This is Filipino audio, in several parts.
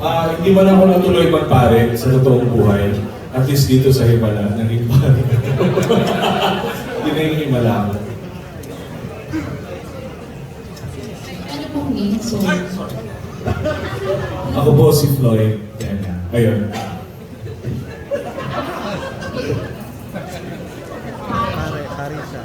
Ah, hindi man ako natuloy magpare sa totoong buhay. At least dito sa Himala, naging pare. Hindi na yung Himala ako. Ano pong name? Sorry. Ako po si Floyd. Yan. Ayun. Pare, pare siya.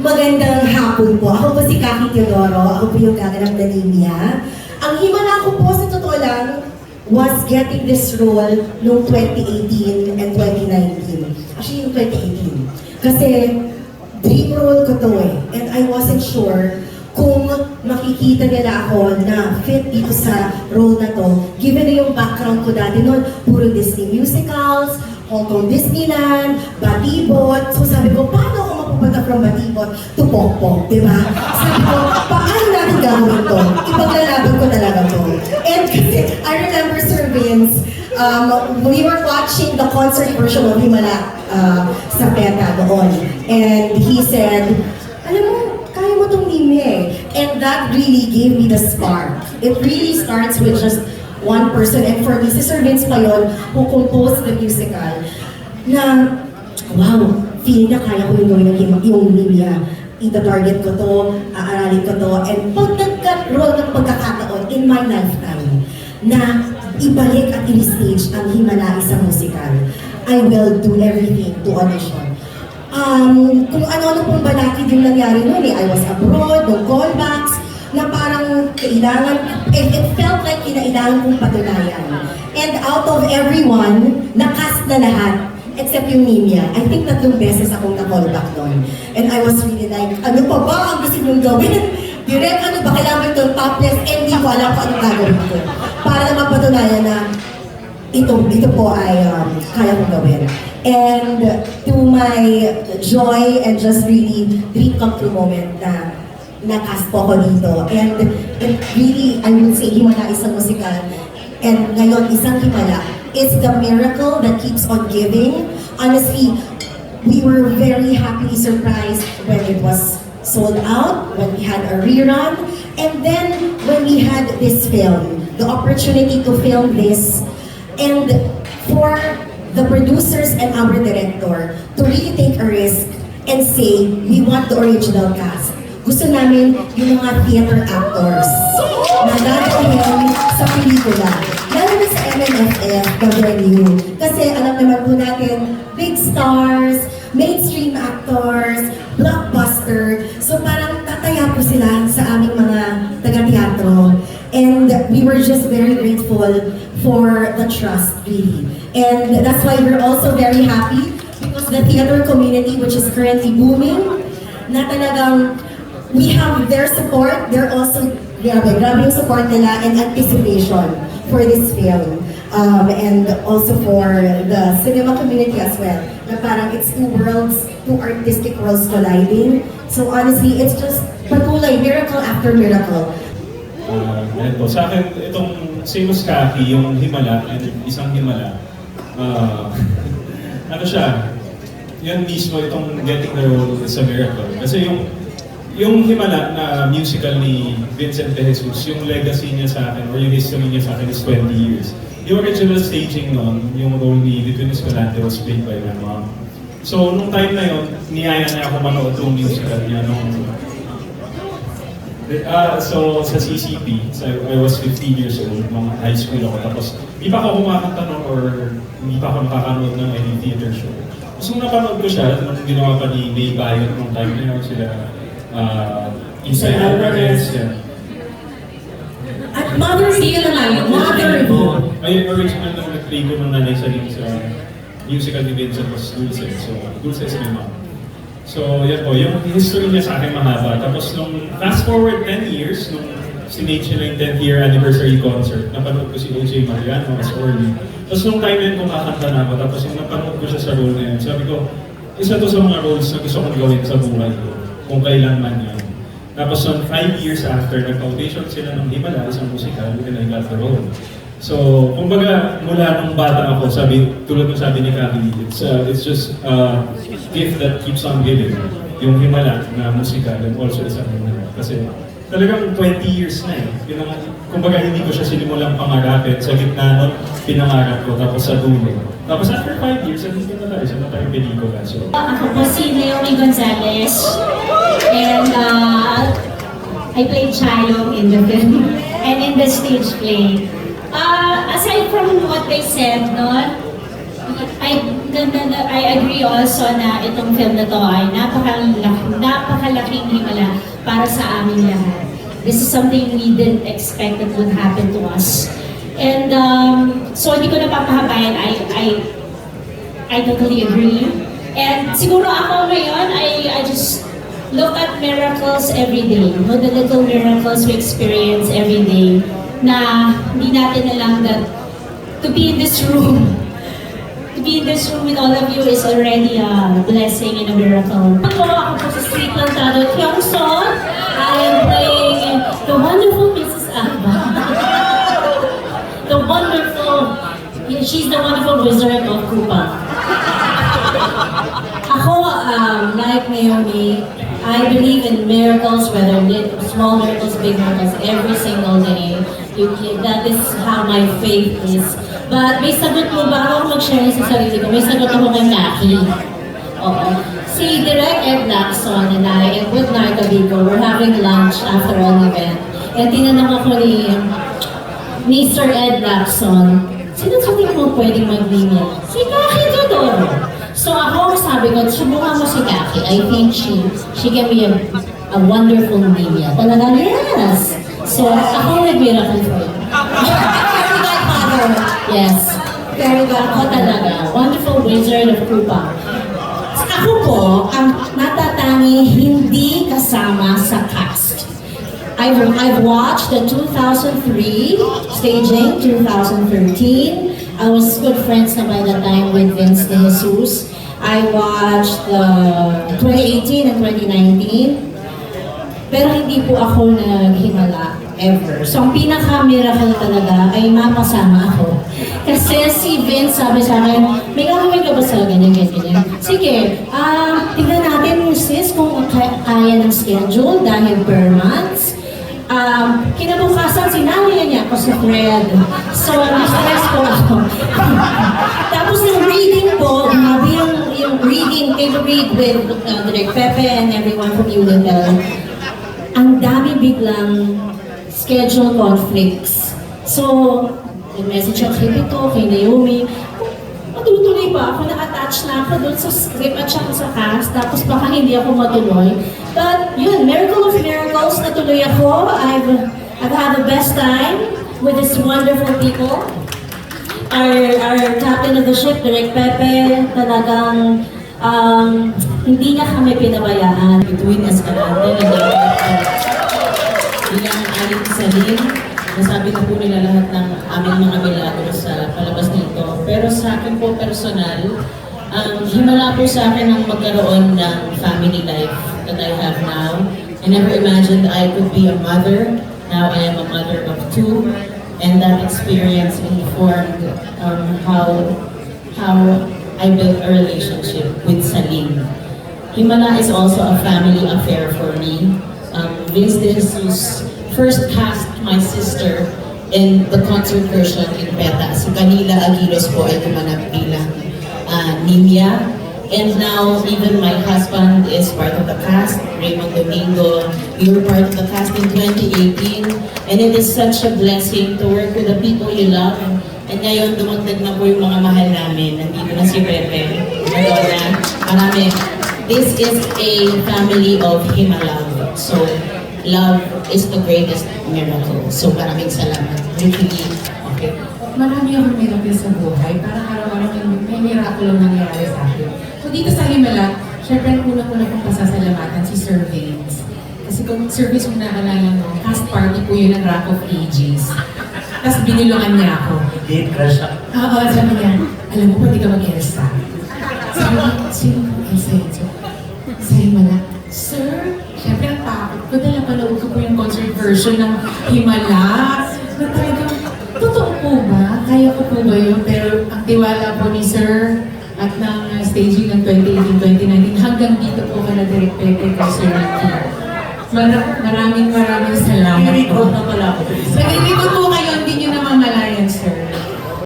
Magandang hapon po. Ako po si Kaki Teodoro. Ako po yung gaganap na Limia. Ang himala ko po sa totoo lang was getting this role noong 2018 and 2019. Actually, yung 2018. Kasi dream role ko to eh. And I wasn't sure kung makikita nila ako na fit dito sa role na to. Given na yung background ko dati noon, puro Disney musicals, Hong Kong Disneyland, Batibot. So sabi ko, paano ako mapupunta from Batibot to Pokpok, di ba? Sabi ko, paano natin gagawin to? Ipaglalaban ko talaga to. And kasi, I remember Sir Vince, um, we were watching the concert version of Himala uh, sa PETA doon. And he said, alam mo, kaya mo tong Nime eh. And that really gave me the spark. It really starts with just one person. And for me, si Sir Vince pa yun, who composed the musical, na, wow, feeling na kaya ko yung gawin ng hima- yung Nimia. Ita-target ko to, aaralin ko to, and pag nagkaroon ng pagkakataon in my lifetime, na ibalik at i-stage ang Himala isang musical, I will do everything to audition. Um, kung ano-ano pong balakid yung nangyari noon eh. I was abroad, no callbacks, na parang kailangan, it, it felt like kinailangan kong patunayan. And out of everyone, nakast na lahat, except yung Nimia. I think tatlong beses akong na-callback doon. And I was really like, ano pa ba ang gusto mong gawin? Direct, ano ba, kailangan ko yung topless, hindi ko alam kung anong gagawin ko. Para na mapatunayan na ito, ito po ay um, kaya kong gawin. And to my joy and just really dream come true moment na nakas po ako dito. And it really, I would say, Himala isang musikal. And ngayon, isang Himala. It's the miracle that keeps on giving. Honestly, we were very happily surprised when it was sold out, when we had a rerun, and then when we had this film, the opportunity to film this, and for the producers and our director to really take a risk and say, we want the original cast. Gusto namin yung mga theater actors na dadahin sa pelikula. MNFF, WNU. Kasi alam naman po natin, big stars, mainstream actors, blockbuster. So parang tataya po sila sa aming mga taga-teatro. And we were just very grateful for the trust, really. And that's why we're also very happy because the theater community, which is currently booming, na talagang we have their support. They're also, grabe, grabe yung support nila and anticipation for this film. Um, and also for the cinema community as well. Na parang it's two worlds, two artistic worlds colliding. So honestly, it's just patuloy, miracle after miracle. Ah, yan po. Sa akin, itong same as Kaki, yung Himala, and isang Himala, ah, ano siya, yan mismo itong getting the role is a miracle. Kasi yung yung Himala na musical ni Vincent De Jesus, yung legacy niya sa akin, or yung history niya sa akin is 20 years. Yung original staging nun, yung role ni Litwin Escalante was played by my mom. So, nung time na yun, niyaya niya ako manood yung musical niya nung Ah, so sa CCP, so I was 15 years old, nung high school ako. Tapos, di pa ako kumakanta nun or hindi pa ako nakakanood ng any theater show. Nung napanood ko siya, nung ginawa pa ni May Bayot nung time na yun, sila uh, Inside Alvarez, yan. At Mother Sino naman yun? Mother Mo. Ay, yung original na nag-play ko nung nanay sa sa musical ni Vincent was Dulce. So, Dulce is my mom. So, yan po, yung history niya sa akin mahaba. Tapos nung fast forward 10 years, nung sinage nila yung 10th year anniversary concert, napanood ko si OJ Mariano as Orly. Tapos nung time yun, kumakanta na ako. Tapos nung napanood ko siya sa role na yun, sabi ko, isa to sa mga roles na gusto kong gawin sa buhay ko, kung kailan man yan. Tapos nung 5 years after, nag-audition sila ng Himala, isang musical, and I got the role. So, kumbaga, mula nung bata ako, sabi, tulad ng sabi ni Kaki, it's, uh, it's just a gift that keeps on giving. Yung Himala na musical and also isang Himala. Kasi talagang 20 years na eh. Pinang, kumbaga hindi ko siya sinimulang pangarapin. Sa gitna nun, pinangarap ko. Tapos sa dulo. Tapos after 5 years, andito na tayo. Sa tayo pelikula. So, Ako po si Naomi Gonzalez. And uh, I played Chayong in the film and in the stage play. Uh, aside from what they said, no, I, ganda na, I agree also na itong film na to ay napakalaki, napakalaking himala para sa aming lahat. This is something we didn't expect that would happen to us. And um, so hindi ko napapahabayan, I, I I totally agree. And siguro ako ngayon, I, I just look at miracles every day. No? The little miracles we experience every day na hindi natin alam that to be in this room, to be in this room with all of you is already a blessing and a miracle. Ako, ako po si Street Plantado Kyongson. I am playing the wonderful Mrs. Alba. the wonderful, she's the wonderful wizard of Kupa. Ako, um, like Naomi, I believe in miracles, whether small miracles, big miracles, every single day. You- that is how my faith is. But may sagot mo, bago ako mag-share sa sarili ko, may sagot ako kay Naki. Oo. Si Direk Ed Lacson and I, and with Narca Vigo, we're having lunch after an event. And tinanong ako ni Mr. Ed Lacson, sino sa tingin mo pwedeng maglinya? Si Kaki Todoro. So ako, sabi ko, subukan mo si Kaki. I think she she can be a, a wonderful media. Talaga, yes! So ako nag-miracle for you. Yes. Fairy Ako talaga. Wonderful wizard of Krupa. Ako po, ang natatangi hindi kasama sa cast. I've, I've watched the 2003 staging, 2013. I was good friends na by the time with Vince De Jesus. I watched the 2018 and 2019. Pero hindi po ako naghimala ever. So ang pinaka-miracle talaga ay mapasama ako. Kasi si Vince sabi sa akin, may gagawin ka ba sa ganyan, ganyan? Sige, ah, tignan natin sis kung ka- kaya ng schedule dahil per months. Um, kinabukasan, sinali niya ako sa Fred. So, na-stress po ako. Tapos yung reading po, grabe yung, yung reading, kayo read with uh, Direk Pepe and everyone from Unitel ang dami biglang schedule conflicts. So, nag-message ako kay Pito, kay Naomi, matutuloy ba ako? Na-attach na ako doon sa script at saka sa cast, tapos baka hindi ako matuloy. But yun, miracle of miracles, natuloy ako. I've, I've had the best time with these wonderful people. Our, our captain of the ship, Direk Pepe, talagang um, hindi niya kami pinabayaan. between Escalante and Bilang aling salin, nasabi na po nila lahat ng aming mga milagro sa palabas nito. Pero sa akin po personal, ang himala po sa akin ang magkaroon ng family life that I have now. I never imagined I could be a mother. Now I am a mother of two. And that experience informed um, how how I built a relationship with Salim. Himala is also a family affair for me. De Jesus first cast my sister in the concert version in Beta. Si Camila Aguilos po ay gumanap bilang uh, Nimia. And now, even my husband is part of the cast, Raymond Domingo. We were part of the cast in 2018. And it is such a blessing to work with the people you love. And ngayon, dumagdag na po yung mga mahal namin. Nandito na si Pepe, Madonna, marami. This is a family of Himalaya. So, love is the greatest miracle. So, maraming salamat. Really, okay. marami akong miracle sa buhay. Parang araw-araw may, may miracle ang nangyayari sa akin. So dito sa Himala, syempre ang unang-unang kong pasasalamatan si Sir Vince. Kasi kung Sir Vince kung naalala mo, cast party po yun ng Rock of Ages. Tapos binulungan niya ako. Date crush ako. Oo, sabi niya, alam mo, pwede ka mag-Elsa. Sabi ko, sino Elsa yun? Version ng Himala. Na talagang, totoo po ba? Kaya ko po ba yun? Pero ang tiwala po ni Sir at ng uh, staging ng 2018-2019, hanggang dito po ka na direct Pepe kay Sir Ricky. Mara- maraming maraming salamat po. Nire-record na pala ako. Nalilingkod